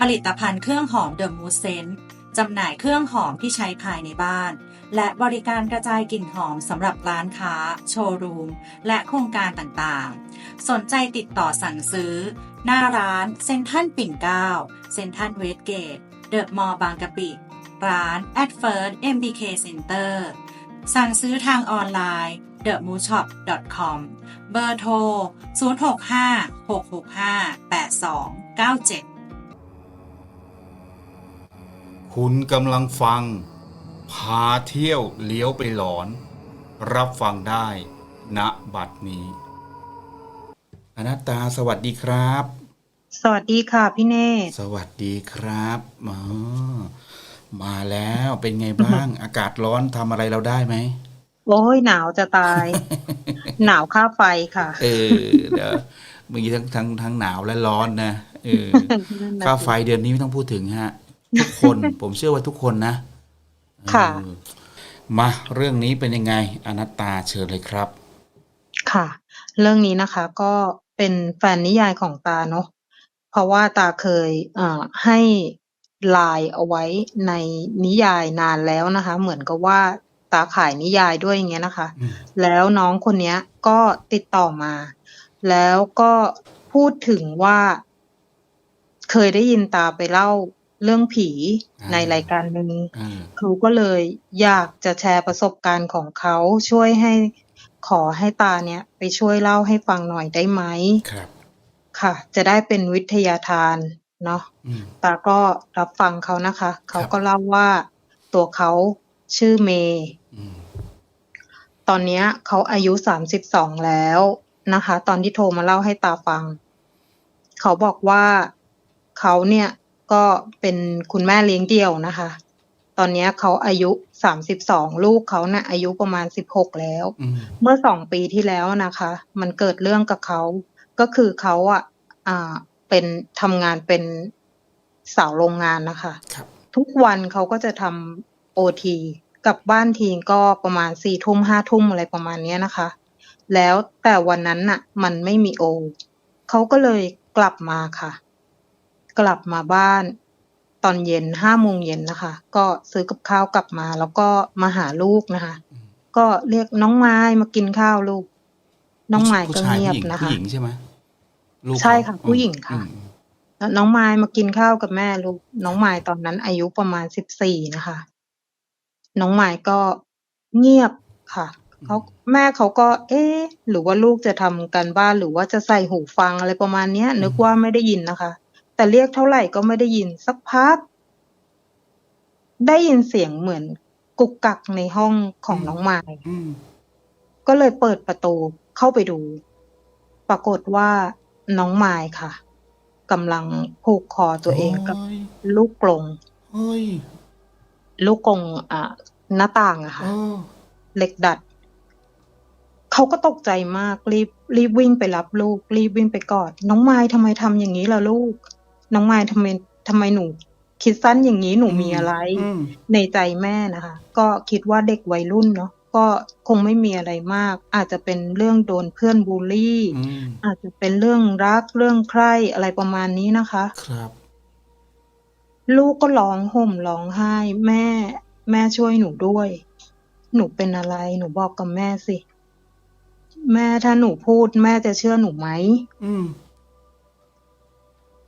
ผลิตภัณฑ์เครื่องหอมเดอะมูสเซนจำหน่ายเครื่องหอมที่ใช้ภายในบ้าน และบริการกระจายกลิ่นหอมสำหรับร้านค้า โชว์รูม และโครงการต่างๆ สนใจติดต่อสั่งซื้อ หน้าร้านเซ็นทรัลปิ่นเกล้าเซ็นทรัลเวสเกต เดอะมอลล์บางกะปิ ร้าน at first MBK Center สั่งซื้อทางออนไลน์ themoonshop.com เบอร์โทร 065-665-8297 คุณกำลังฟัง พาเที่ยวเลี้ยวไปหลอน รับฟังได้ณบัดนี้ อนัตตาสวัสดีครับ สวัสดีค่ะพี่เนตรสวัสดีครับอ๋อมาแล้วเป็นไงบ้าง อากาศร้อนทำอะไรเราได้ไหมโอ้ยหนาวจะตาย หนาวค่าไฟค่ะ เออเดี๋ยวมีทั้งทั้งทั้งหนาวและร้อนนะเออค่าไฟเดือนนี้ไม่ต้องพูดถึงฮะ ทุกคน ผมเชื่อว่าทุกคนนะค่ะเออมาเรื่องนี้เป็นยังไงอนัตตาเชิญเลยครับ ค่ะ เรื่องนี้นะคะ ก็เป็นแฟนนิยายของตาเนาะเพราะว่าตาเคยเอ่อให้ไลน์เอาไว้ในนิยายนานแล้วนะคะ เหมือนกับว่าตาขายนิยายด้วยอย่างเงี้ยนะคะอืมแล้วน้องคนเนี้ยก็ติดต่อมา แล้วก็พูดถึงว่า เคยได้ยินตาไปเล่า เรื่องผีในรายการหนึ่งอ่าเขาก็เลยอยากจะแชร์ประสบการณ์ของเขาช่วยให้ขอให้ตาเนี่ยไปช่วยเล่าให้ฟังหน่อยได้ไหมครับ ค่ะ จะได้เป็นวิทยาทานเนาะอืมตาก็รับฟังเขานะคะ เขาครับก็เล่าว่าตัวเขาชื่อเมย์อืมตอนเนี้ยเขาอายุสามสิบสองแล้วนะคะ ตอนที่โทรมาเล่าให้ตาฟัง เขาบอกว่าเขาเนี่ย ก็เป็นคุณแม่เลี้ยงเดี่ยวนะคะ ตอนเนี้ยเขาอายุสามสิบสองลูกเขาเนี่ยอายุประมาณสิบหกแล้วอืมเมื่อสองปีที่แล้วนะคะ มันเกิดเรื่องกับเขาก็คือเขาอะอ่าเป็นทำงานเป็นสาวโรงงานนะคะครับทุกวันเขาก็จะทำโอทีกลับบ้านทีก็ประมาณสี่ทุ่มห้าทุ่มอะไรประมาณเนี้ยนะคะ แล้วแต่วันนั้นน่ะ มันไม่มีโอ เขาก็เลยกลับมาค่ะ กลับมาบ้านตอนเย็นห้าโมงเย็นนะคะ ก็ซื้อกับข้าวกลับมา แล้วก็มาหาลูกนะคะอืมก็เรียกน้องไม้มากินข้าวลูก น้องไม้ผู้ก็ชายเงียบผู้หญิงนะคะผู้หญิงใช่ไหมลูกใช่เขาค่ะ ผู้หญิงค่ะอืมแล้วน้องไม้มากินข้าวกับแม่ลูก น้องไม้ตอนนั้นอายุประมาณสิบสี่นะคะ น้องไม้ก็เงียบค่ะเขาแม่เขาก็ เอ๊ะหรือว่าลูกจะทำกันบ้านหรือว่าจะใส่หูฟังอะไรประมาณเนี้ย นึกว่าไม่ได้ยินนะคะ แต่เรียกเท่าไหร่ก็ไม่ได้ยินสักพัก ได้ยินเสียงเหมือนกุกกักในห้องของน้องไม้อืมก็เลยเปิดประตูเข้าไปดู ปรากฏว่าน้องไม้ค่ะกำลังผูกคอตัวเองกับโยลูกกรงเฮ้ยลูกกรงอ่าหน้าต่างอะค่ะเออเหล็กดัด เขาก็ตกใจมากรีบรีบวิ่งไปรับลูก รีบวิ่งไปกอด น้องไม้ทำไมทำอย่างนี้ล่ะลูก น้องไม้ทำไมทำไมหนู คิดสั้นอย่างนี้หนูมีอะไรอืมในใจแม่นะคะ ก็คิดว่าเด็กวัยรุ่นเนาะก็คงไม่มีอะไรมาก อาจจะเป็นเรื่องโดนเพื่อนบูลลี่อืมอาจจะเป็นเรื่องรักเรื่องใคร่อะไรประมาณนี้นะคะ ครับ ลูกก็ร้องห่มร้องไห้ แม่ แม่ช่วยหนูด้วย หนูเป็นอะไร หนูบอกกับแม่สิ แม่ถ้าหนูพูด แม่จะเชื่อหนูไหมอืม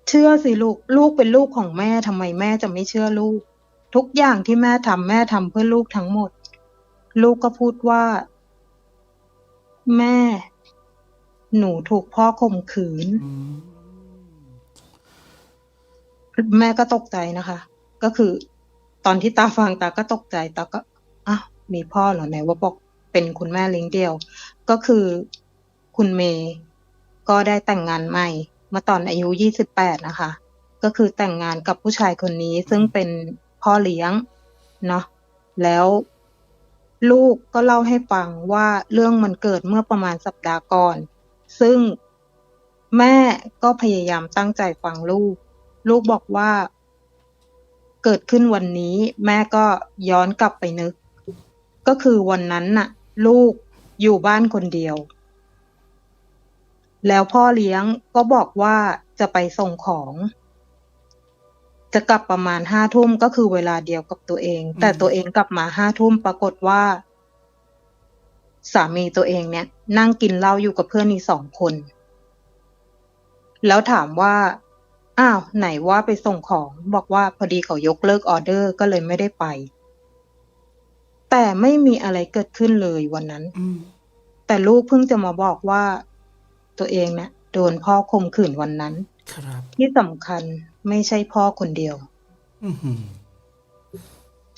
เชื่อสิลูก ลูกเป็นลูกของแม่ทำไมแม่จะไม่เชื่อลูก ทุกอย่างที่แม่ทำแม่ทำเพื่อลูกทั้งหมด ลูกก็พูดว่า แม่ หนูถูกพ่อข่มขืนมแม่ก็ตกใจนะคะ ก็คือ ตอนที่ตาฟังตาก็ตกใจตาก็อ้าวมีพ่อเหรอไหนว่าบอกเป็นคุณแม่เลี้ยงเดี่ยว ก็คือคุณเมย์ก็ได้แต่งงานใหม่ มื่อตอนอายุยี่สิบแปดนะคะ ก็คือแต่งงานกับผู้ชายคนนี้ซึ่งเป็นพ่อเลี้ยงเนาะแล้วลูกก็เล่าให้ฟังว่าเรื่องมันเกิดเมื่อประมาณสัปดาห์ก่อน ซึ่งแม่ก็พยายามตั้งใจฟังลูก ลูกบอกว่า เกิดขึ้นวันนี้ แม่ก็ย้อนกลับไปนึก ก็คือวันนั้นน่ะ ลูกอยู่บ้านคนเดียว แล้วพ่อเลี้ยงก็บอกว่าจะไปส่งของ จะกลับประมาณห้าทุ่มก็คือเวลาเดียวกับตัวเอง แต่ตัวเองกลับมาห้าทุ่มปรากฏว่า สามีตัวเองเนี่ย นั่งกินเหล้าอยู่กับเพื่อนอีกสองคน แล้วถามว่า อ้าว ไหนว่าไปส่งของ บอกว่าพอดีเขายกเลิกออเดอร์ก็เลยไม่ได้ไป แต่ไม่มีอะไรเกิดขึ้นเลยวันนั้นอืมแต่ลูกเพิ่งจะมาบอกว่า ตัวเองเนี่ยโดนพ่อข่มขืนวันนั้น ครับ ที่สำคัญไม่ใช่พ่อคนเดียว อือหือ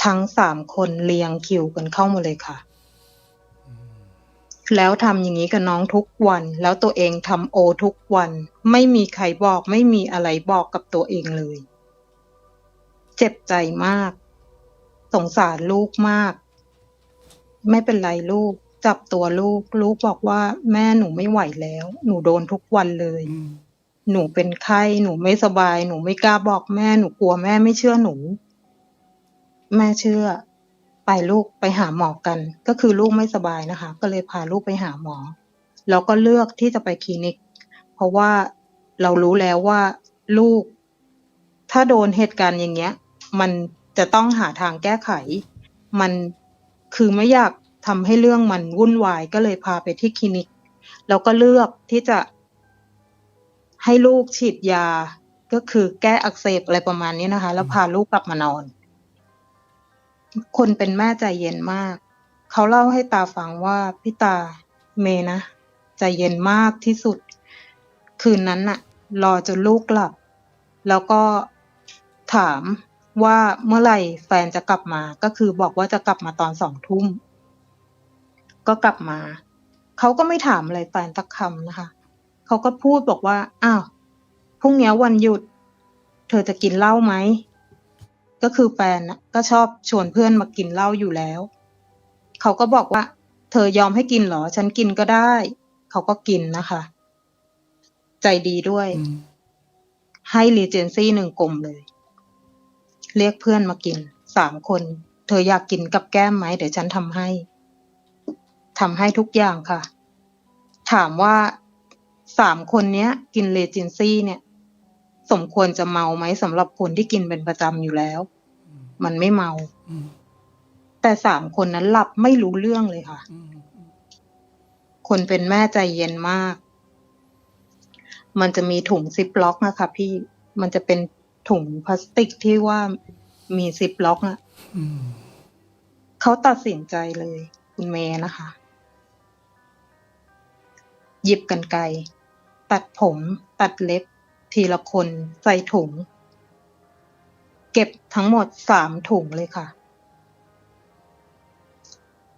ทั้งสามคนเรียงคิวกันเข้ามาเลยค่ะ แล้วทำอย่างนี้กับน้องทุกวัน แล้วตัวเองทำโอทุกวัน ไม่มีใครบอก ไม่มีอะไรบอกกับตัวเองเลย เจ็บใจมาก สงสารลูกมาก ไม่เป็นไรลูก จับตัวลูก ลูกบอกว่า แม่หนูไม่ไหวแล้ว หนูโดนทุกวันเลย หนูเป็นไข้หนูไม่สบาย หนูไม่กล้าบอกแม่หนูกลัวแม่ไม่เชื่อหนู แม่เชื่อ ไปลูกไปหาหมอกัน ก็คือลูกไม่สบายนะคะ ก็เลยพาลูกไปหาหมอ แล้วก็เลือกที่จะไปคลินิก เพราะว่าเรารู้แล้วว่าลูก ถ้าโดนเหตุการณ์อย่างเงี้ย มันจะต้องหาทางแก้ไข มันคือไม่อยาก ทำให้เรื่องมันวุ่นวายก็เลยพาไปที่คลินิก แล้วก็เลือกที่จะให้ลูกฉีดยา ก็คือแก้อักเสบอะไรประมาณนี้นะคะ แล้วพาลูกกลับมานอน คนเป็นแม่ใจเย็นมาก เขาเล่าให้ตาฟังว่าพี่ตาเมนะใจเย็นมากที่สุด คืนนั้นน่ะ รอจนลูกหลับ แล้วก็ถามว่าเมื่อไหร่แฟนจะกลับมาก็คือบอกว่าจะกลับมาตอนสองทุ่ม ก็กลับมา เขาก็ไม่ถามอะไรแฟนสักคำนะคะ เขาก็พูดบอกว่า อ้าว พรุ่งนี้วันหยุด เธอจะกินเหล้าไหม ก็คือแฟนน่ะก็ชอบชวนเพื่อนมากินเหล้าอยู่แล้ว เขาก็บอกว่า เธอยอมให้กินเหรอ ฉันกินก็ได้ เขาก็กินนะคะ ใจดีด้วยอืมให้รีเจนซี่หนึ่งกลมเลย เรียกเพื่อนมากินสามคน เธออยากกินกับแก้มไหม เดี๋ยวฉันทำให้ ทำให้ทุกอย่างค่ะ ถามว่าสามคนเนี้ย กินเลจินซี่เนี่ย สมควรจะเมาไหมสำหรับคนที่กินเป็นประจำอยู่แล้ว มันไม่เมาแต่สามคนนั้นหลับไม่รู้เรื่องเลยค่ะ คนเป็นแม่ใจเย็นมาก มันจะมีถุงซิปล็อกนะคะพี่มันจะเป็นถุงพลาสติกที่ว่ามีซิปล็อกอะเขาตัดสินใจเลย คุณเมย์นะคะ หยิบกันไกรตัดผม ตัดเล็บ ทีละคนใส่ถุง เก็บทั้งหมดสามถุงเลยค่ะ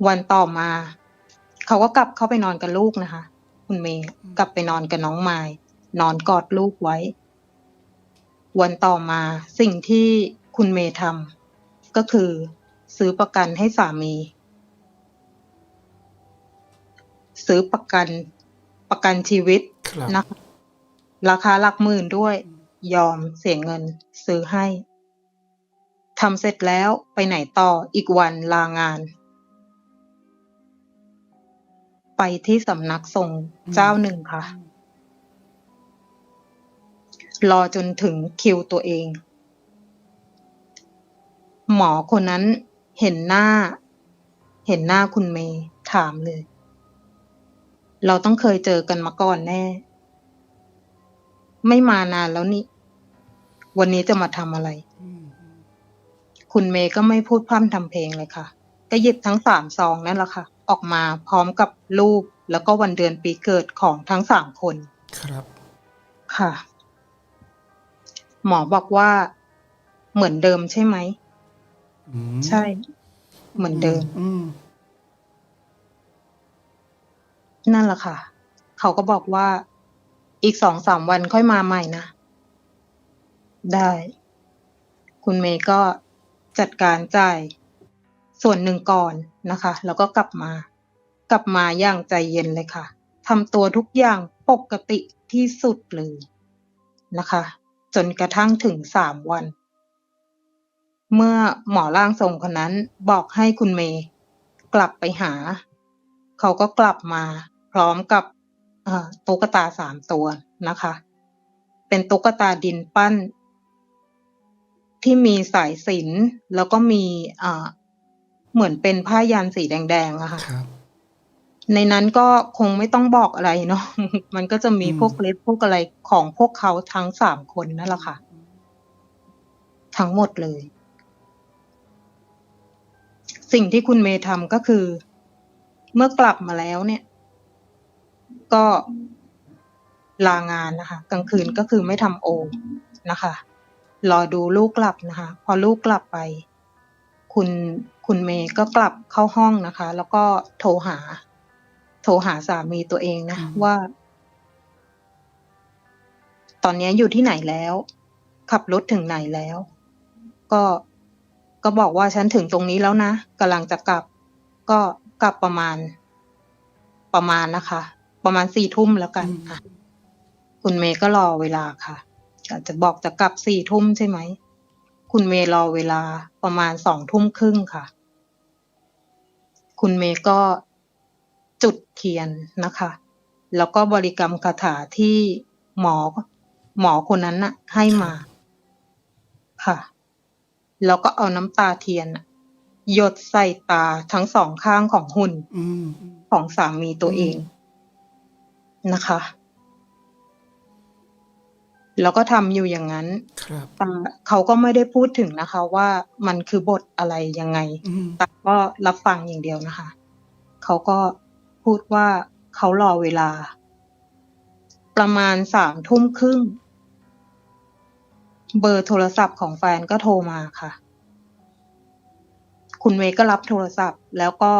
วันต่อมา เขาก็กลับเข้าไปนอนกับลูกนะคะ คุณเมย์กลับไปนอนกับน้องไม้นอนกอดลูกไว้ วันต่อมาสิ่งที่คุณเมย์ทำก็คือซื้อประกันให้สามี ซื้อประกัน ประกันชีวิตครับนะคะราคาหลักหมื่นด้วย ยอมเสียเงินซื้อให้ทำเสร็จแล้วไปไหนต่ออีกวันลางาน ไปที่สำนักสงฆ์เจ้าหนึ่งค่ะ รอจนถึงคิวตัวเอง หมอคนนั้นเห็นหน้า เห็นหน้าคุณเมย์ถามเลย เราต้องเคยเจอกันมาก่อนแน่ ไม่มานานแล้วนี่ วันนี้จะมาทำอะไรอืมคุณเมย์ก็ไม่พูดพร่ำทำเพลงเลยค่ะ ก็หยิบทั้งสามซองนั่นแหละค่ะ ออกมาพร้อมกับรูปแล้วก็วันเดือนปีเกิดของทั้งสามคน ครับ ค่ะ หมอบอกว่าเหมือนเดิมใช่ไหมอืมใช่ เหมือนเดิม อืม นั่นแหละค่ะ เขาก็บอกว่าอีกสองสามวันค่อยมาใหม่นะ ได้ คุณเมย์ก็จัดการจ่ายส่วนหนึ่งก่อนนะคะ แล้วก็กลับมา กลับมาอย่างใจเย็นเลยค่ะทำตัวทุกอย่างปกติที่สุดเลยนะคะ จนกระทั่งถึงสามวัน เมื่อหมอร่างทรงคนนั้นบอกให้คุณเมย์กลับไปหา เขาก็กลับมา พร้อมกับเอ่อตุ๊กตาสามตัวนะคะ เป็นตุ๊กตาดินปั้น ที่มีสายสิญจนแล้วก็มีอ่าเหมือนเป็นผ้ายันสีแดงๆอะค่ะครับในนั้นก็คงไม่ต้องบอกอะไรเนาะ มันก็จะมีอืมพวกเล็บพวกอะไรของพวกเขาทั้งสามคนนั่นแหละค่ะ ทั้งหมดเลย สิ่งที่คุณเมย์ทำก็คือ เมื่อกลับมาแล้วเนี่ย ก็ลางานนะคะ กลางคืนก็คือไม่ทำโอนะคะ รอดูลูกกลับนะคะ พอลูกกลับไป คุณคุณเมย์ก็กลับเข้าห้องนะคะ แล้วก็โทรหา โทรหาสามีตัวเองนะอืมว่า ตอนนี้อยู่ที่ไหนแล้ว ขับรถถึงไหนแล้ว ก็ก็บอกว่าฉันถึงตรงนี้แล้วนะกำลังจะกลับ ก็กลับประมาณประมาณนะคะ ประมาณสี่ทุ่มแล้วกันอืมค่ะ คุณเมย์ก็รอเวลาค่ะอาจจะบอกจะกลับสี่ทุ่มใช่ไหม คุณเมย์รอเวลาประมาณสองทุ่มครึ่งค่ะ คุณเมย์ก็จุดเทียนนะคะ แล้วก็บริกรรมคาถาที่หมอ หมอคนนั้นน่ะ ให้มาค่ะ แล้วก็เอาน้ำตาเทียนน่ะหยดใส่ตาทั้งสองข้างของหุ่นอืมของสามีตัวเอง นะคะ แล้วก็ทำอยู่อย่างนั้นครับแต่เขาก็ไม่ได้พูดถึงนะคะ ว่ามันคือบทอะไรยังไงอืมแต่ก็รับฟังอย่างเดียวนะคะ เขาก็พูดว่าเขารอเวลา ประมาณสามทุ่มครึ่งเบอร์โทรศัพท์ของแฟนก็โทรมาค่ะ คุณเมย์ก็รับโทรศัพท์ แล้วก็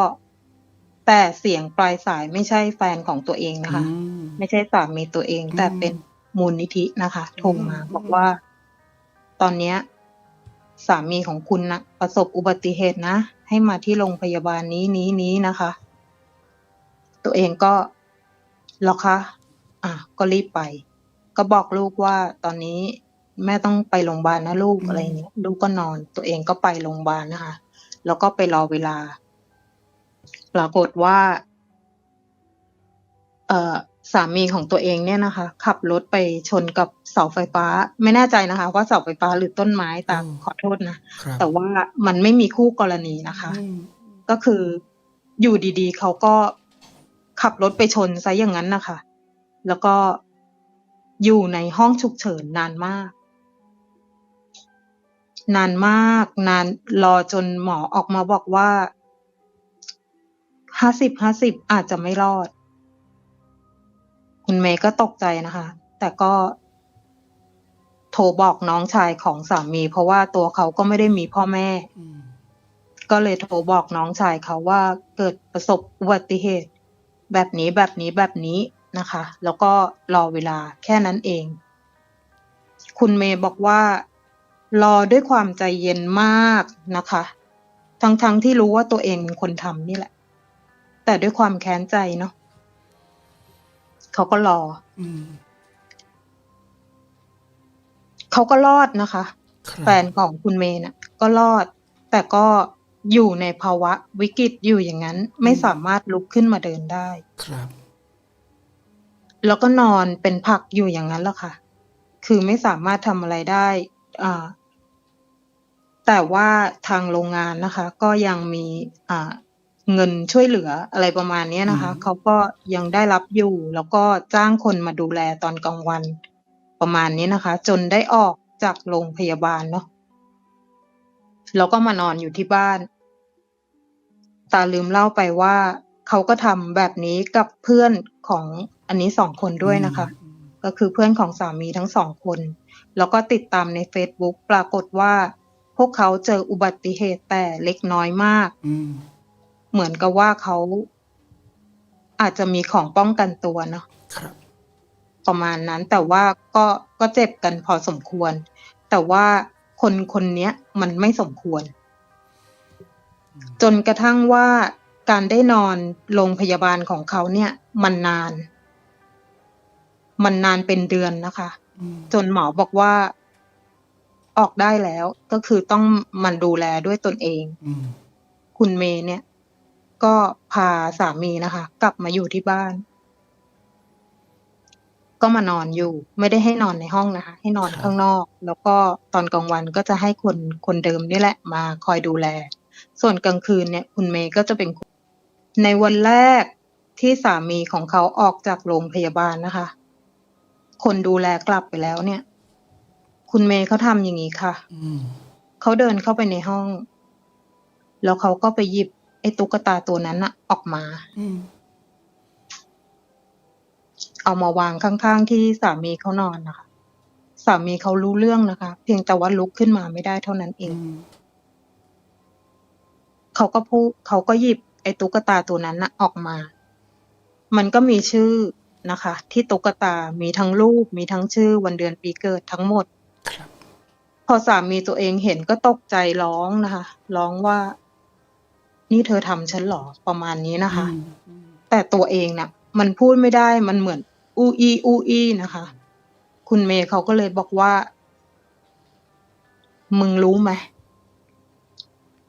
แต่เสียงปลายสายไม่ใช่แฟนของตัวเองนะคะอืมไม่ใช่สามีตัวเอง แต่อืมเป็นมูลนิธินะคะโทรมาอืมบอกว่า ตอนเนี้ย สามีของคุณนะประสบอุบัติเหตุนะ ให้มาที่โรงพยาบาลนี้นี้นี้นะคะ ตัวเองก็เหรอคะอะก็รีบไป ก็บอกลูกว่าตอนนี้แม่ต้องไปโรงพยาบาลนะลูกอืมอะไรเงี้ยลูกก็นอน ตัวเองก็ไปโรงพยาบาลนะคะ แล้วก็ไปรอเวลา ปรากฏว่า เอ่อสามีของตัวเองเนี่ยนะคะ ขับรถไปชนกับเสาไฟฟ้า ไม่แน่ใจนะคะ ว่าเสาไฟฟ้าหรือต้นไม้แต่อืมขอโทษนะครับแต่ว่ามันไม่มีคู่กรณีนะคะอืมก็คืออยู่ดีๆ เขาก็ขับรถไปชนซะอย่างนั้นนะคะ แล้วก็อยู่ในห้องฉุกเฉินนานมาก นานมาก นานรอจนหมอออกมาบอกว่า ห้าสิบห้าสิบอาจจะไม่รอด คุณเมย์ก็ตกใจนะคะ แต่ก็ โทรบอกน้องชายของสามี เพราะว่าตัวเขาก็ไม่ได้มีพ่อแม่อืมก็เลยโทรบอกน้องชายเขาว่าเกิดประสบอุบัติเหตุ แบบนี้แบบนี้แบบนี้นะคะ แล้วก็รอเวลาแค่นั้นเอง คุณเมย์บอกว่า รอด้วยความใจเย็นมากนะคะ ทั้งๆทที่รู้ว่าตัวเองเป็นคนทำนี่แหละ แต่ด้วยความแค้นใจเนาะเขาก็รออืมเขาก็รอดนะคะครับแฟนของคุณเมย์น่ะ ก็รอด แต่ก็อยู่ในภาวะวิกฤตอยู่อย่างนั้น ไม่สามารถลุกขึ้นมาเดินได้ ครับ แล้วก็นอนเป็นผักอยู่อย่างนั้นแหละค่ะ คือไม่สามารถทำอะไรได้อ่าแต่ว่าทางโรงงานนะคะ ก็ยังมีอ่า เงินช่วยเหลืออะไรประมาณเนี้ยนะคะอืมเขาก็ยังได้รับอยู่ แล้วก็จ้างคนมาดูแลตอนกลางวันประมาณนี้นะคะ จนได้ออกจากโรงพยาบาลเนาะแล้วก็มานอนอยู่ที่บ้าน ตาลืมเล่าไปว่า เขาก็ทำแบบนี้กับเพื่อนของอันนี้สองคนด้วยนะคะอืมก็คือเพื่อนของสามีทั้งสองคน แล้วก็ติดตามใน Facebook ปรากฏว่า พวกเขาเจออุบัติเหตุแต่เล็กน้อยมากอืม เหมือนกับว่าเขาอาจจะมีของป้องกันตัวเนาะครับ ประมาณนั้นแต่ว่าก็ก็เจ็บกันพอสมควร แต่ว่าคนคนเนี้ยมันไม่สมควรอืมจนกระทั่งว่าการได้นอนโรงพยาบาลของเขาเนี่ย มันนาน มันนานเป็นเดือนนะคะอืมจนหมอบอกว่าออกได้แล้วก็คือต้องมันดูแลด้วยตนเองอืมคุณเมย์เนี่ย ก็พาสามีนะคะ กลับมาอยู่ที่บ้าน ก็มานอนอยู่ ไม่ได้ให้นอนในห้องนะคะ ให้นอนครับข้างนอก แล้วก็ตอนกลางวันก็จะให้คนคนเดิมนี่แหละ มาคอยดูแล ส่วนกลางคืนเนี่ย คุณเมย์ก็จะเป็นคนในวันแรกที่สามีของเขาออกจากโรงพยาบาลนะคะ คนดูแลกลับไปแล้วเนี่ย คุณเมย์เขาทำอย่างนี้ค่ะอืมเขาเดินเข้าไปในห้อง แล้วเขาก็ไปหยิบไอ้ตุ๊กตาตัวนั้นน่ะออกมาอืมเอามาวางข้างๆที่สามีเขานอนนะคะ สามีเขารู้เรื่องนะคะ เพียงแต่ว่าลุกขึ้นมาไม่ได้เท่านั้นเออืงมเขาก็พูดเขาก็หยิบ ไอ้ตุ๊กตาตัวนั้นน่ะออกมา มันก็มีชื่อนะคะ ที่ตุ๊กตามีทั้งรูปมีทั้งชื่อวันเดือนปีเกิดทั้งหมดครับพอสามีตัวเองเห็นก็ตกใจร้องนะคะ ร้องว่า นี่เธอทำฉันเหรอประมาณนี้นะคะอืมอืมแต่ตัวเองน่ะ มันพูดไม่ได้มันเหมือน อูอีอูอีนะคะ คุณเมย์เขาก็เลยบอกว่า มึงรู้ไหม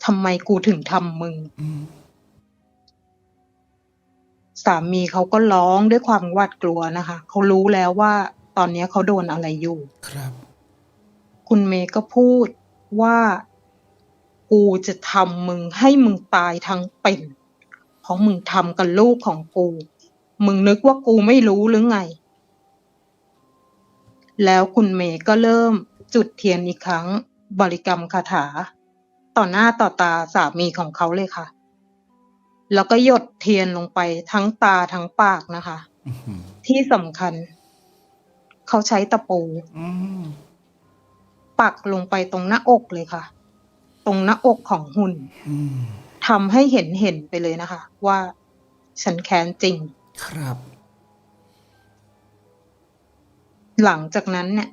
ทำไมกูถึงทำมึงอืมสามีเขาก็ร้องด้วยความหวาดกลัวนะคะ เขารู้แล้วว่าตอนนี้เขาโดนอะไรอยู่ ครับ คุณเมย์ก็พูดว่า กูจะทำมึงให้มึงตายทั้งเป็น เพราะมึงทำกับลูกของกู มึงนึกว่ากูไม่รู้หรือไง แล้วคุณเมย์ก็เริ่มจุดเทียนอีกครั้ง บริกรรมคาถา ต่อหน้าต่อตาสามีของเขาเลยค่ะ แล้วก็หยดเทียนลงไปทั้งตาทั้งปากนะคะอืมที่สำคัญ เขาใช้ตะปูอืมปักลงไปตรงหน้าอกเลยค่ะ ตรงหน้าอกของหุ่นอืมทำให้เห็นเห็นไปเลยนะคะ ว่าฉันแค้นจริง ครับ หลังจากนั้นเนี่ย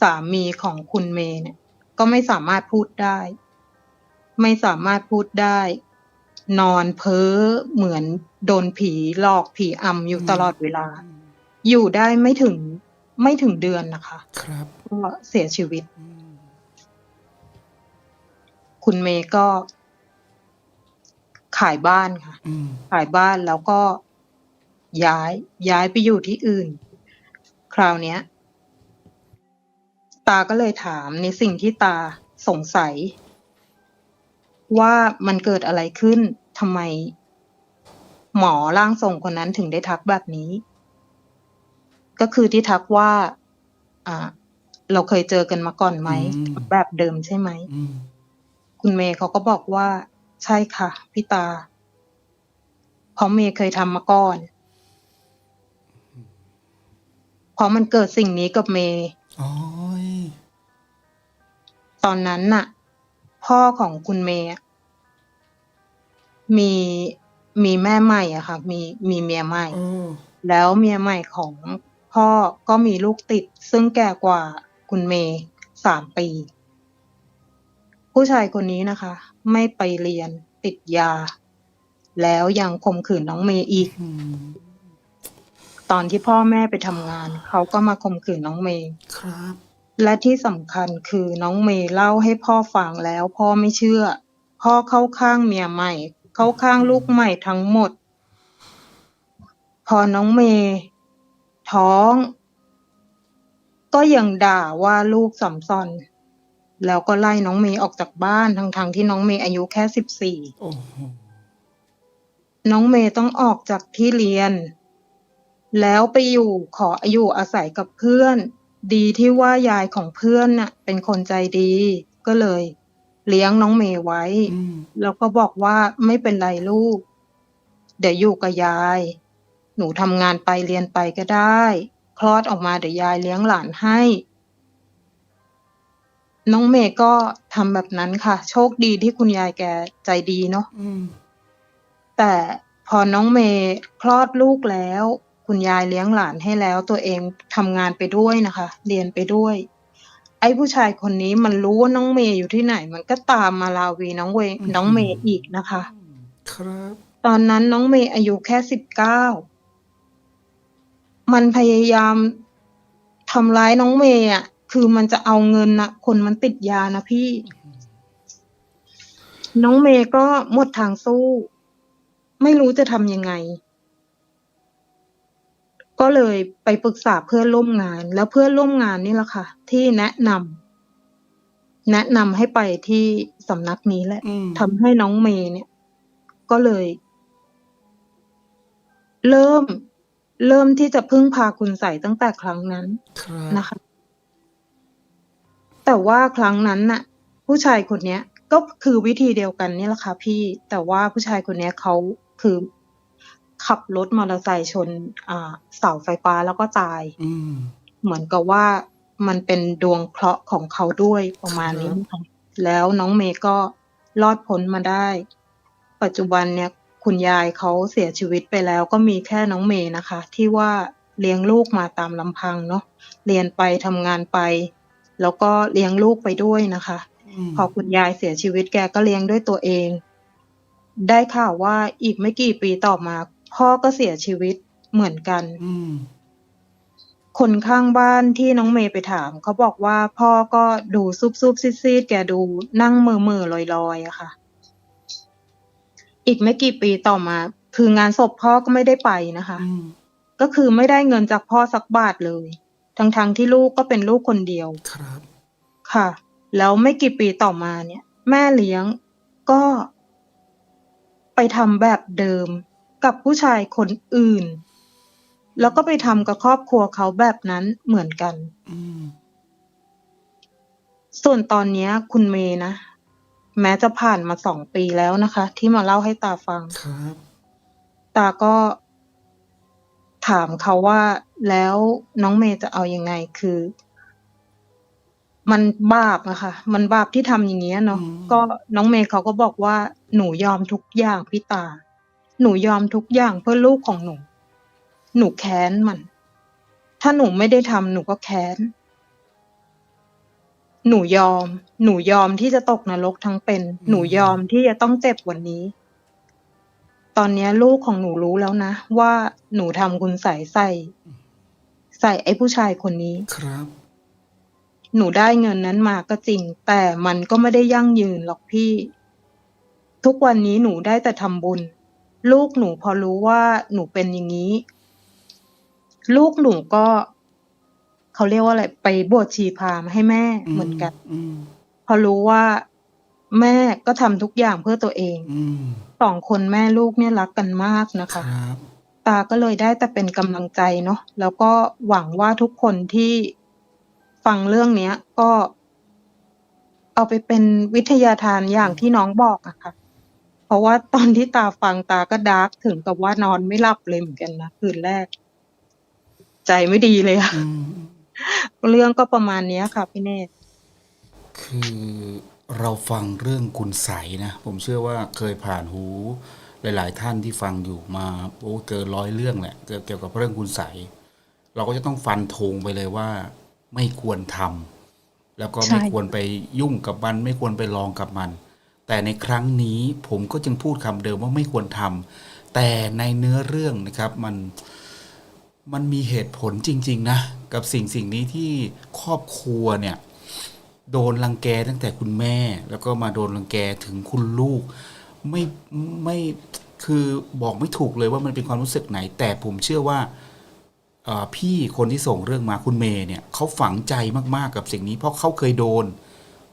สามีของคุณเมย์เนี่ย ก็ไม่สามารถพูดได้ ไม่สามารถพูดได้ นอนเพ้อเหมือนโดนผีหลอกผีอำอยู่อืมตลอดเวลา อยู่ได้ไม่ถึงไม่ถึงเดือนนะคะ ครับก็เสียชีวิตอืม คุณเมย์ก็ขายบ้านค่ะอืมขายบ้านแล้วก็ย้ายย้ายไปอยู่ที่อื่น คราวเนี้ย ตาก็เลยถามในสิ่งที่ตาสงสัย ว่ามันเกิดอะไรขึ้นทำไม หมอร่างทรงคนนั้นถึงได้ทักแบบนี้ ก็คือที่ทักว่า อ่า เราเคยเจอกันมาก่อนไหมอืมแบบเดิมใช่ไหมอืม คุณเมย์เขาก็บอกว่า ใช่ค่ะพี่ตา เพราะเมย์เคยทำมาก่อน เพราะมันเกิดสิ่งนี้กับเมย์โอ้ยตอนนั้นน่ะ พ่อของคุณเมย์อะมีมีแม่ใหม่อะค่ะ มีมีเมียใหม่โอ้แล้วเมียใหม่ของพ่อก็มีลูกติด ซึ่งแก่กว่าคุณเมย์สามปี ผู้ชายคนนี้นะคะ ไม่ไปเรียนติดยา แล้วยังข่มขืนน้องเมย์อีกอืมตอนที่พ่อแม่ไปทำงาน เขาก็มาข่มขืนน้องเมย์ครับ และที่สำคัญคือน้องเมย์เล่าให้พ่อฟังแล้ว พ่อไม่เชื่อ พ่อเข้าข้างเมียใหม่ เข้าข้างลูกใหม่ทั้งหมด พอน้องเมย์ท้อง ก็ยังด่าว่าลูกสัมซอน แล้วก็ไล่น้องเมย์ออกจากบ้านทั้งๆที่น้องเมย์อายุแค่สิบสี่โอ้โหน้องเมย์ต้องออกจากที่เรียน แล้วไปอยู่ขออยู่อาศัยกับเพื่อน ดีที่ว่ายายของเพื่อนน่ะ เป็นคนใจดี ก็เลย เลี้ยงน้องเมย์ไว้อืมแล้วก็บอกว่าไม่เป็นไรลูก เดี๋ยวอยู่กับยาย หนูทำงานไปเรียนไปก็ได้ คลอดออกมาเดี๋ยวยายเลี้ยงหลานให้ น้องเมย์ก็ทำแบบนั้นค่ะ โชคดีที่คุณยายแกใจดีเนาะอืม แต่พอน้องเมย์คลอดลูกแล้ว คุณยายเลี้ยงหลานให้แล้ว ตัวเองทำงานไปด้วยนะคะ เรียนไปด้วย ไอ้ผู้ชายคนนี้มันรู้ว่าน้องเมย์อยู่ที่ไหน มันก็ตามมาลาวีน้องเวน้องเมย์อีกนะคะ ครับ ตอนนั้นน้องเมย์อายุแค่สิบเก้า มันพยายามทำร้ายน้องเมย์อะ คือมันจะเอาเงินนะคนมันติดยานะพี่ น้องเมย์ก็หมดทางสู้ ไม่รู้จะทำยังไง ก็เลยไปปรึกษาเพื่อนร่วมงาน แล้วเพื่อนร่วมงานนี่แหละค่ะ ที่แนะนำแนะนำให้ไปที่สำนักนี้แหละอืมทำให้น้องเมย์เนี่ย ก็เลย เริ่มเริ่มที่จะพึ่งพาคุณใส่ตั้งแต่ครั้งนั้นครับนะคะ แต่ว่าครั้งนั้นน่ะ ผู้ชายคนเนี้ยก็คือวิธีเดียวกันนี่แหละค่ะพี่แต่ว่าผู้ชายคนเนี้ยเขาคือขับรถมอเตอร์ไซค์ชนอ่าเสาไฟฟ้าแล้วก็ตายอืมเหมือนกับว่ามันเป็นดวงเคราะห์ของเขาด้วยประมาณนี้ค่ะแล้วน้องเมย์ก็รอดพ้นมาได้ ปัจจุบันเนี่ยคุณยายเขาเสียชีวิตไปแล้วก็มีแค่น้องเมย์นะคะ ที่ว่าเลี้ยงลูกมาตามลำพังเนาะเรียนไปทำงานไป แล้วก็เลี้ยงลูกไปด้วยนะคะอืมพอคุณยายเสียชีวิตแกก็เลี้ยงด้วยตัวเอง ได้ข่าวว่าอีกไม่กี่ปีต่อมา พ่อก็เสียชีวิตเหมือนกันอืมคนข้างบ้านที่น้องเมย์ไปถามเขาบอกว่าพ่อก็ดูซุบซุบซีดซีดๆแกดูนั่งเมื่อเมื่อลอยลอยๆอะค่ะ อีกไม่กี่ปีต่อมา คืองานศพพ่อก็ไม่ได้ไปนะคะอืมก็คือไม่ได้เงินจากพ่อสักบาทเลย ทั้งๆที่ลูกก็เป็นลูกคนเดียว ครับ ค่ะ แล้วไม่กี่ปีต่อมาเนี่ย แม่เลี้ยงก็ ไปทำแบบเดิมกับผู้ชายคนอื่น แล้วก็ไปทำกับครอบครัวเขาแบบนั้นเหมือนกัน อืม ส่วนตอนเนี้ย คุณเมย์นะ แม้จะผ่านมาสองปีแล้วนะคะ ที่มาเล่าให้ตาฟัง ครับ ตาก็ ถามเขาว่าแล้วน้องเมย์จะเอายังไงคือ มันบาปอะค่ะ มันบาปที่ทำอย่างเงี้ยเนาะอืมก็น้องเมย์เขาก็บอกว่าหนูยอมทุกอย่างพี่ตา หนูยอมทุกอย่างเพื่อลูกของหนู หนูแค้นมัน ถ้าหนูไม่ได้ทำหนูก็แค้นหนูยอม หนูยอมที่จะตกนรกทั้งเป็น หนูยอมที่จะต้องเจ็บวันนี้ ตอนเนี้ยลูกของหนูรู้แล้วนะ ว่าหนูทำคุณใส่ใส่ ใส่ไอ้ผู้ชายคนนี้ ครับ หนูได้เงินนั้นมาก็จริง แต่มันก็ไม่ได้ยั่งยืนหรอกพี่ ทุกวันนี้หนูได้แต่ทำบุญ ลูกหนูพอรู้ว่าหนูเป็นอย่างนี้ ลูกหนูก็ เขาเรียกว่าอะไร ไปบวชชีพราหมณ์ให้แม่เหมือนกันอืมพอรู้ว่า แม่ก็ทำทุกอย่างเพื่อตัวเอง อืม สองคนแม่ลูกเนี่ยรักกันมากนะคคะรับ ตาก็เลยได้แต่เป็นกำลังใจเนาะแล้วก็หวังว่าทุกคนที่ฟังเรื่องเนี้ย ก็ เอาไปเป็นวิทยาทานอย่างที่น้องบอกอะค่ะ เพราะว่าตอนที่ตาฟังตาก็ดาร์กถึงกับว่านอนไม่หลับเลยเหมือนกันนะคืนแรก ใจไม่ดีเลยอะอืม เรื่องก็ประมาณเนี้ยค่ะพี่เนตร คือ เราฟังเรื่องคุณใสยนะ ผมเชื่อว่าเคยผ่านหู หลาย ๆ ท่านที่ฟังอยู่มาโอ้เกินร้อยเรื่องแหละเกี่ยวเกี่ยวกับเรื่องคุณใสยเราก็จะต้องฟันธงไปเลยว่า ไม่ควรทำแล้วก็ใช่ไม่ควรไปยุ่งกับมัน ไม่ควรไปลองกับมัน แต่ในครั้งนี้ผมก็จึงพูดคำเดิมว่าไม่ควรทำแต่ในเนื้อเรื่องนะครับมันมันมีเหตุผลจริง ๆ นะ กับสิ่งสิ่งนี้ที่ครอบครัวเนี่ย โดนรังแกตั้งแต่คุณแม่ แล้วก็มาโดนรังแกถึงคุณลูก ไม่ไม่คือบอกไม่ถูกเลยว่ามันเป็นความรู้สึกไหน แต่ผมเชื่อว่าพี่คนที่ส่งเรื่องมาคุณเมย์เนี่ยเขาฝังใจมากๆกับสิ่งนี้ เพราะเขาเคยโดน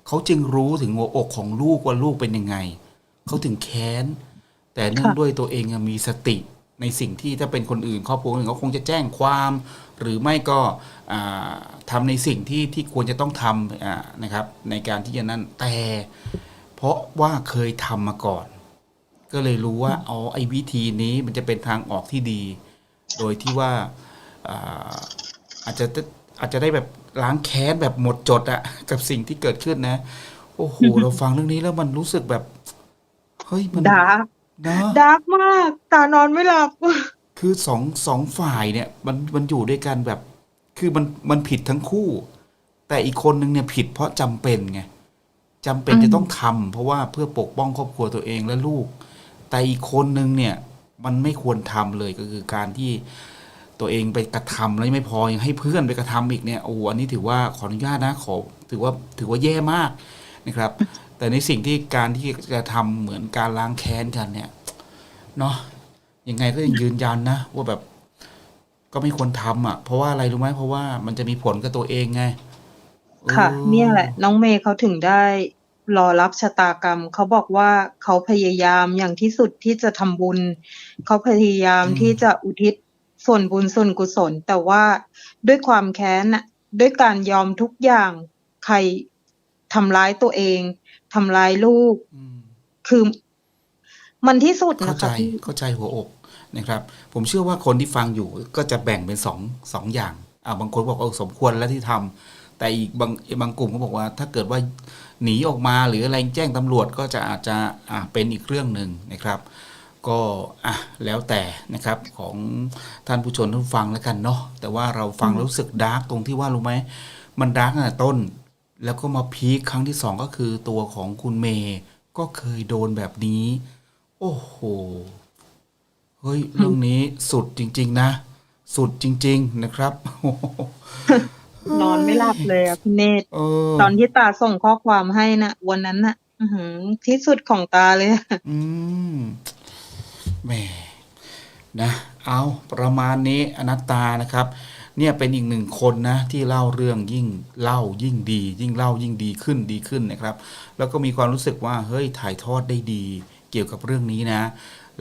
เขาจึงรู้ถึงหัวอกของลูกว่าลูกเป็นยังไงเขาถึงแค้น แต่เนื่องด้วยตัวเองมีสติ ในสิ่งที่ถ้าเป็นคนอื่นครอบครัวอื่นเขาคงจะแจ้งความ หรือไม่ก็อ่าทำในสิ่งที่ที่ควรจะต้องทำนะครับ ในการที่จะนั่นแต่ เพราะว่าเคยทำมาก่อน ก็เลยรู้ว่าอ๋อไอ้วิธีนี้มันจะเป็นทางออกที่ดี โดยที่ว่าอ่าอาจจะอาจจะได้แบบล้างแค้นแบบหมดจดอะกับสิ่งที่เกิดขึ้นนะ โอ้โหเราฟังเรื่องนี้แล้วมันรู้สึกแบบเฮ้ยมันดา ร์กนะดาร์กมากตานอนไม่หลับ คือสองสองฝ่ายเนี่ย มันมันอยู่ด้วยกันแบบ คือมันมันผิดทั้งคู่ แต่อีกคนนึงเนี่ยผิดเพราะจำเป็นไงจำเป็นอืม จะต้องทำเพราะว่าเพื่อปกป้องครอบครัวตัวเองและลูก แต่อีกคนนึงเนี่ย มันไม่ควรทำเลยก็คือการที่ตัวเองไปกระทำแล้วไม่พอยังให้เพื่อนไปกระทำอีกเนี่ยโอ้โหอันนี้ถือว่าขออนุญาตนะขอถือว่าถือว่าแย่มากนะครับ แต่ในสิ่งที่การที่จะทำเหมือนการล้างแค้นกันเนี่ยเนาะยังไงก็ยังยืนยันนะว่าแบบก็ก็ไม่ควรทำอะ เพราะว่าอะไรรู้ไหมเพราะว่ามันจะมีผลกับตัวเองไง ค่ะออเนี่ยแหละ น้องเมย์เขาถึงได้รอรับชะตากรรม เขาบอกว่าเขาพยายามอย่างที่สุดที่จะทำบุญ เขาพยายามที่จะอุทิศส่วนบุญส่วนกุศล แต่ว่าด้วยความแค้นน่ะด้วยการยอมทุกอย่างใครทำร้ายตัวเอง ทำร้ายลูกอืมคือมันที่สุดเข้านะใจคะพี่เข้าใจหัวอกนะครับ ผมเชื่อว่าคนที่ฟังอยู่ก็จะแบ่งเป็นสองสองอย่างอ่าบางคนบอกเออสมควรแล้วที่ทำแต่อีกบางบางกลุ่มก็บอกว่า ถ้าเกิดว่าหนีออกมาหรืออะไรแจ้งตำรวจก็จะอาจจะอ่าเป็นอีกเรื่องหนึ่งนะครับ ก็อะแล้วแต่นะครับของท่านผู้ชมท่านผู้ฟังแล้วกันเนาะแต่ว่าเราฟังแล้วรู้สึกดาร์กตรงที่ว่ารู้ไหมมันดาร์กตั้งแต่ต้น แล้วก็มาพีคครั้งที่สองก็คือตัวของคุณเมย์ก็เคยโดนแบบนี้ โอ้โห เฮ้ย เรื่องนี้สุดจริง ๆ นะ สุดจริง ๆ นะครับโอ้โหนอนไม่หลับเลยอะพี่เนตรเออตอนที่ตาส่งข้อความให้นะวันนั้นน่ะอือหือที่สุดของตาเลยอะอืมแหมนะ เอาประมาณนี้อนัตตานะครับ เนี่ยเป็นอีกหนึ่งคนนะที่เล่าเรื่องยิ่งเล่ายิ่งดี ยิ่งเล่ายิ่งดีขึ้นดีขึ้นนะครับ แล้วก็มีความรู้สึกว่าเฮ้ยถ่ายทอดได้ดีเกี่ยวกับเรื่องนี้นะ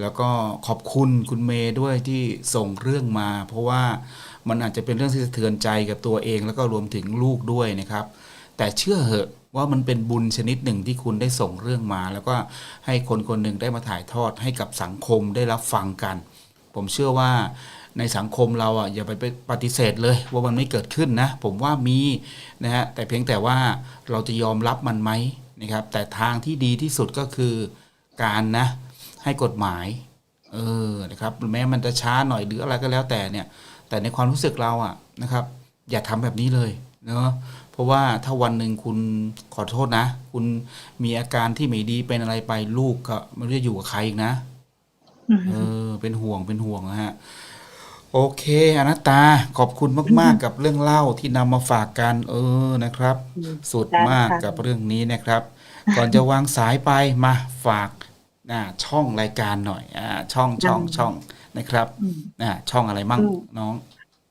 แล้วก็ขอบคุณคุณเมย์ด้วยที่ส่งเรื่องมา เพราะว่ามันอาจจะเป็นเรื่องที่สะเทือนใจกับตัวเอง แล้วก็รวมถึงลูกด้วยนะครับ แต่เชื่อเหอะว่ามันเป็นบุญชนิดหนึ่งที่คุณได้ส่งเรื่องมา แล้วก็ให้คนคนหนึ่งได้มาถ่ายทอดให้กับสังคมได้รับฟังกัน ผมเชื่อว่า ในสังคมเราอะอย่าไปปฏิเสธเลยว่ามันไม่เกิดขึ้นนะ ผมว่ามีนะฮะแต่เพียงแต่ว่าเราจะยอมรับมันไหมนะครับ แต่ทางที่ดีที่สุดก็คือการนะให้กฎหมายเออนะครับแม้มันจะช้าหน่อยหรืออะไรก็แล้วแต่เนี่ย แต่ในความรู้สึกเราอะนะครับ อย่าทำแบบนี้เลยเนาะเพราะว่าถ้าวันหนึ่งคุณขอโทษนะ คุณมีอาการที่ไม่ดีเป็นอะไรไปลูกก็ไม่รู้จะอยู่กับใครอีกนะอือเอหืออเป็นห่วงเป็นห่วงนะฮะ โอเคอนัตตาขอบคุณมาก ๆ กับเรื่องเล่าที่นำมาฝากกันเออนะครับ สุดมากกับเรื่องนี้นะครับ ก่อนจะวางสายไปมาฝากอ่าช่องรายการหน่อยอ่าช่องช่องช่องนะครับอืมอ่าช่องอะไรมั่งอืมน้อง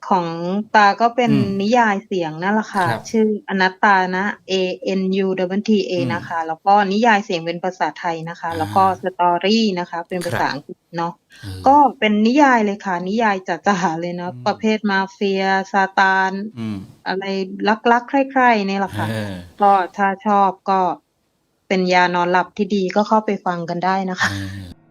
ของตาก็เป็นอืมนิยายเสียงนั่นแหละค่ะ ครับ ชื่ออนัตตานะ A N U W T A อืมนะคะ แล้วก็นิยายเสียงเป็นภาษาไทยนะคะ อ่า แล้วก็สตอรี่นะคะ เป็นภาษาครับอังกฤษเนาะเออก็เป็นนิยายเลยค่ะ นิยายจ๋าๆเลยเนาะ อืม ประเภทมาเฟียซาตาน อืมอะไรลักๆ ใคร่ๆเนี่ยแหละค่ะ เออ ก็ถ้าชอบก็เป็นยานอนหลับที่ดีก็เข้าไปฟังกันได้นะคะ เออ